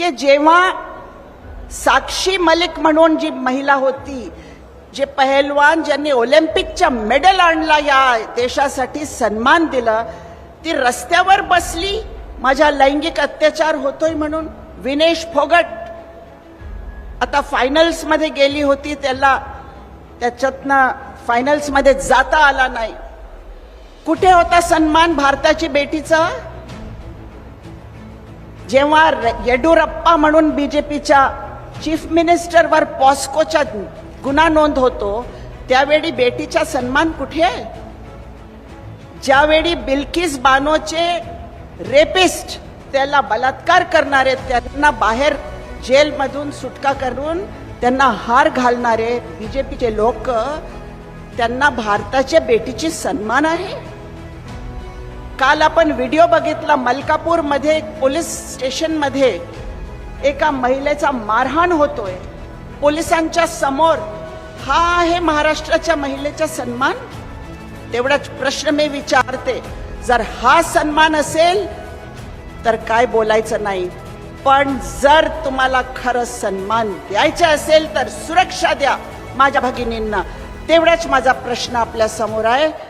की जेव्हा साक्षी मलिक म्हणून जी महिला होती जे पहलवान ज्यांनी ऑलिम्पिकच्या मेडल आणला या देशासाठी सन्मान दिला ती रस्त्यावर बसली माझ्या लैंगिक अत्याचार होतोय म्हणून विनेश फोगट आता फायनल्समध्ये गेली होती त्याला त्याच्यातनं फायनल्समध्ये जाता आला नाही. कुठे होता सन्मान भारताची बेटीचा? जेव्हा र- येडुरप्पा म्हणून बी जे पीच्या चीफ मिनिस्टरवर पॉस्कोच्या गुन्हा नोंद होतो त्यावेळी बेटीचा सन्मान कुठे आहे? ज्यावेळी बिल्किस बानोचे रेपिस्ट त्याला बलात्कार करणारे त्यांना बाहेर जेलमधून सुटका करून त्यांना हार घालणारे बीजेपीचे लोक त्यांना भारताच्या बेटीची सन्मान आहे? काल आपण व्हिडिओ बघितला मलकापूरमध्ये एक पोलीस स्टेशनमध्ये एका महिलेचा मारहाण होतोय. पोलिसांच्या समोर हा आहे महाराष्ट्राच्या महिलेचा सन्मान? तेवढाच प्रश्न मी विचारते. जर हा सन्मान असेल तर काय बोलायचं नाही. पण जर तुम्हाला खरं सन्मान द्यायचा असेल तर सुरक्षा द्या माझ्या भगिनींना. तेवढाच माझा प्रश्न आपल्यासमोर आहे.